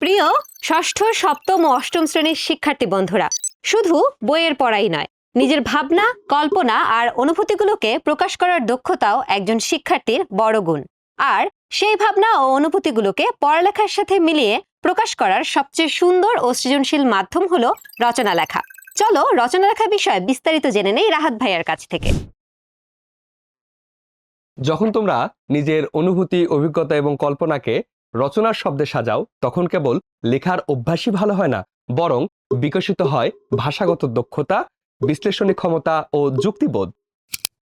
প্রিয়, ষষ্ঠ, সপ্তম ও অষ্টম শ্রেণির শিক্ষার্থী বন্ধুরা, শুধু বইয়ের পড়াই নয়, নিজের ভাবনা, কল্পনা আর অনুভূতিগুলোকে প্রকাশ করার দক্ষতাও একজন শিক্ষার্থীর বড় গুণ। আর সেই ভাবনা ও অনুভূতিগুলোকে পড়ালেখার সাথে মিলিয়ে প্রকাশ করার সবচেয়ে সুন্দর ও সৃজনশীল মাধ্যম হলো রচনা লেখা চলো রচনা লেখা বিষয়ে বিস্তারিত জেনে নেই রাহাত ভাইয়ার কাছ থেকে। যখন তোমরা নিজের অনুভূতি, অভিজ্ঞতা এবং কল্পনাকে রচনার শব্দে সাজাও, তখন কেবল লেখার অভ্যাসই ভালো হয় না, বরং বিকশিত হয় ভাষাগত দক্ষতা, বিশ্লেষণী ক্ষমতা ও যুক্তিবোধ।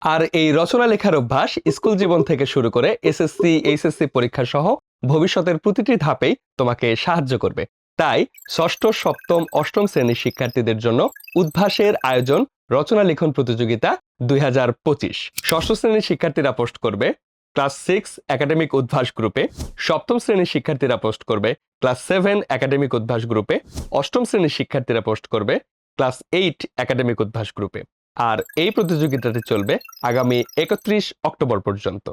আর এই রচনা লেখার অভ্যাস স্কুল জীবন থেকে শুরু করে এসএসসি, এইচএসসি পরীক্ষা সহ ভবিষ্যতের প্রতিটি ধাপেই তোমাকে সাহায্য করবে। তাই ষষ্ঠ, সপ্তম, অষ্টম শ্রেণির শিক্ষার্থীদের জন্য উদ্ভাসের আয়োজন রচনা লিখন প্রতিযোগিতা দুই হাজার পঁচিশ। ষষ্ঠ শ্রেণির শিক্ষার্থীরা পোস্ট করবে ক্লাস সিক্স একাডেমিক উদ্ভাস গ্রুপে সপ্তম শ্রেণির শিক্ষার্থীরা পোস্ট করবে। ক্লাস সেভেন একাডেমিক উদ্ভাস গ্রুপে অষ্টম শ্রেণির শিক্ষার্থীরা পোস্ট করবে। ক্লাস এইট একাডেমিক উদ্ভাস গ্রুপে। আর এই প্রতিযোগিতাটি চলবে আগামী একত্রিশ অক্টোবর পর্যন্ত।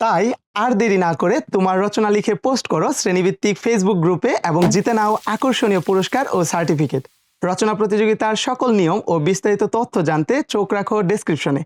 তাই আর দেরি না করে তোমার রচনা লিখে পোস্ট করো শ্রেণীভিত্তিক ফেসবুক গ্রুপে এবং জিতে নাও আকর্ষণীয় পুরস্কার ও সার্টিফিকেট। রচনা প্রতিযোগিতার সকল নিয়ম ও বিস্তারিত তথ্য জানতে চোখ রাখো ডেসক্রিপশনে